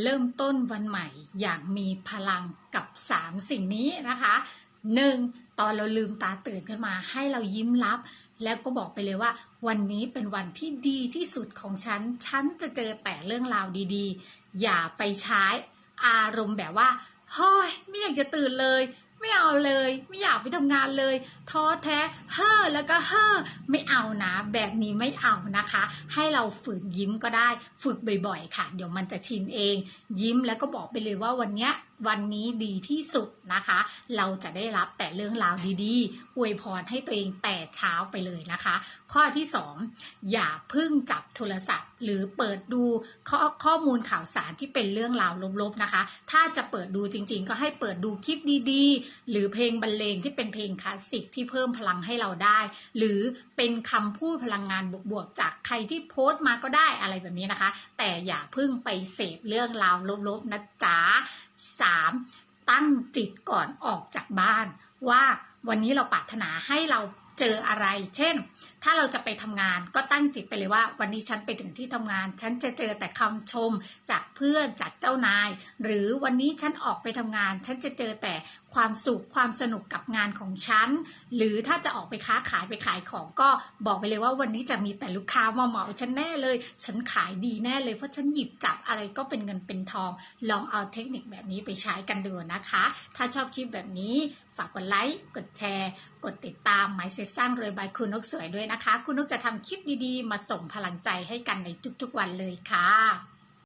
เริ่มต้นวันใหม่อย่างมีพลังกับ 3 สิ่งนี้นะคะ 1. ตอนเราลืมตาตื่นขึ้นมา ให้เรายิ้มรับ แล้วก็บอกไปเลยว่า วันนี้เป็นวันที่ดีที่สุดของฉัน ฉันจะเจอแต่เรื่องราวดีๆ อย่าไปใช้อารมณ์แบบว่าเฮ้ยไม่อยากจะตื่นเลย เอาเลย ไม่อยากไปทำงานเลย ท้อแท้เฮ้อแล้วก็เฮ้อไม่เอานะ แบบนี้ไม่เอานะคะ ให้เราฝึกยิ้มก็ได้ ฝึกบ่อยๆ ค่ะ เดี๋ยวมันจะชินเอง ยิ้มแล้วก็บอกไปเลยว่าวันเนี้ย วันนี้ดีที่สุดนะคะ เราจะได้รับแต่เรื่องราวดีๆ อวยพรให้ตัวเองแต่เช้าไปเลยนะคะ ข้อที่ 2 อย่าพึ่งจับโทรศัพท์ หรือเปิดดูข้อข้อมูลข่าวสารที่เป็นเรื่องราวลบๆนะคะ ถ้าจะเปิดดูจริงๆ ก็ให้เปิดดูคลิปดีๆ หรือเพลงบรรเลงที่เป็นเพลงคลาสสิกที่เพิ่มพลังให้เราได้ หรือเป็นคำพูดพลังงานบวกๆจากใครที่โพสต์มาก็ได้อะไรแบบนี้นะคะ แต่อย่าพึ่งไปเสพเรื่องราวลบๆนะจ๊ะ 3. ตั้งจิตก่อนออกจากบ้าน ว่าวันนี้เราปรารถนาให้เรา เจออะไร เช่น ถ้าเราจะไปทำงานก็ตั้งจิตไปเลยว่า วันนี้ฉันไปถึงที่ทำงาน ฉันจะเจอแต่คำชมจากเพื่อนจากเจ้านาย หรือวันนี้ฉันออกไปทำงาน ฉันจะเจอแต่ความสุขความสนุกกับงานของฉัน หรือถ้าจะออกไปค้าขายไปขายของก็บอกไปเลยว่าวันนี้จะมีแต่ลูกค้ามาเหมาฉันแน่เลย ฉันขายดีแน่เลย เพราะฉันหยิบจับอะไรก็เป็นเงินเป็นทอง ลองเอาเทคนิคแบบนี้ไปใช้กันดูนะคะ ถ้าชอบคลิปแบบนี้ ฝากกดไลค์ กดแชร์ กดติดตามหมายเซ็ตสร้างรวยบายคุณนกสวยด้วยนะคะ คุณนกจะทำคลิปดีๆ มาส่งพลังใจให้กันในทุกๆวันเลยค่ะ